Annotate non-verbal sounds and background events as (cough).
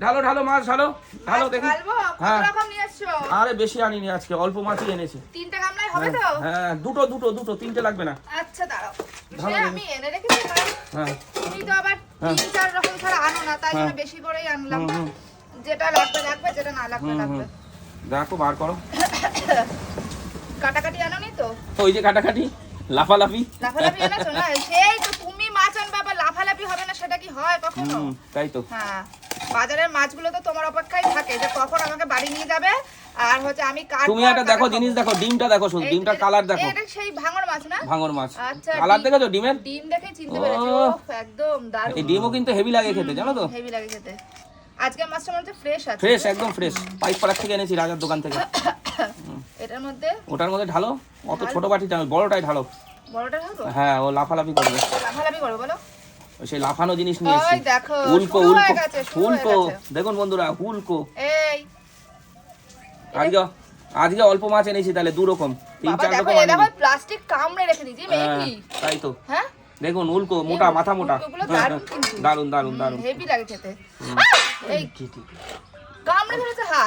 ঢালো ঢালো মাছ ঢালো ঢালো দেখি হ্যাঁ? আরে বেশি আনিনি আজকে অল্প মাছই এনেছি তিনটে গামলায় হবে তো? হ্যাঁ দুটো দুটো দুটো তিনটে লাগবে না আচ্ছা, দাঁড়াও। দেখি। আমি এনে রেখেছি, হ্যাঁ তুমি তো আবার হ্যাঁ। তিন চার রকম ছাড়া আনো না, তাই জন্য হ্যাঁ। বেশি করেই আনলাম। যেটা লাগবে লাগবে, যেটা না লাগবে লাগবে। দেখো বার করো (coughs) কাটাকাটি আনোনি তো? ওই যে কাটাকাটি লাফালাফি লাফালাফি এনেছো না? সেই তো তুমি মাছ আনবে, আবার লাফালাফি হবে না, সেটা কি হয় কখনো? তাই তো হ্যাঁ বাজারের মাছগুলো তো তোমার অপেক্ষায় থাকে যে কখন আমাকে বাড়ি নিয়ে যাবে আর হচ্ছে আমি কাটবো তুমি একটা দেখো জিনিস দেখো ডিমটা দেখো শুধু ডিমটার কালার দেখো। এটা সেই ভাঙর মাছ না? ভাঙর মাছ। আচ্ছা কালার দেখেছ ডিমের? ডিম দেখে চিনতে। পেরেছি। একদম এই ডিমও কিন্তু হেভি লাগে খেতে জানো তো? হেভি লাগে খেতে। আজকে মাছটা মনে হচ্ছে ফ্রেশ আছে। ফ্রেশ একদম ফ্রেশ পাইপ পাড়ার থেকে এনেছি রাজার দোকান থেকে। (coughs) এটার মধ্যে? ওটার মধ্যে ঢালো। অত ছোট বাটিটা বড়টাই ঢালো। বড়টা ঢালো হ্যাঁ ও লাফালাফি করবে। লাফালাফি করো বলো। সেই লাফানো জিনিস নিয়ে এসেছি। হয়ে উল্কো গেছে। দেখুন বন্ধুরা এই। আজকে আজকে অল্প মাছ এনেছি তাহলে দু রকম তিন চার রকম এ প্লাস্টিক কামড়ে রেখে দিয়েছি এই হ্যাঁ, তাই তো। হ্যাঁ? দেখুন উল্কো মোটা মাথা মোটা। দারুণ দারুণ দারুণ হেভি লাগে খেতে। এই কামড়ে ধরেছে হাত।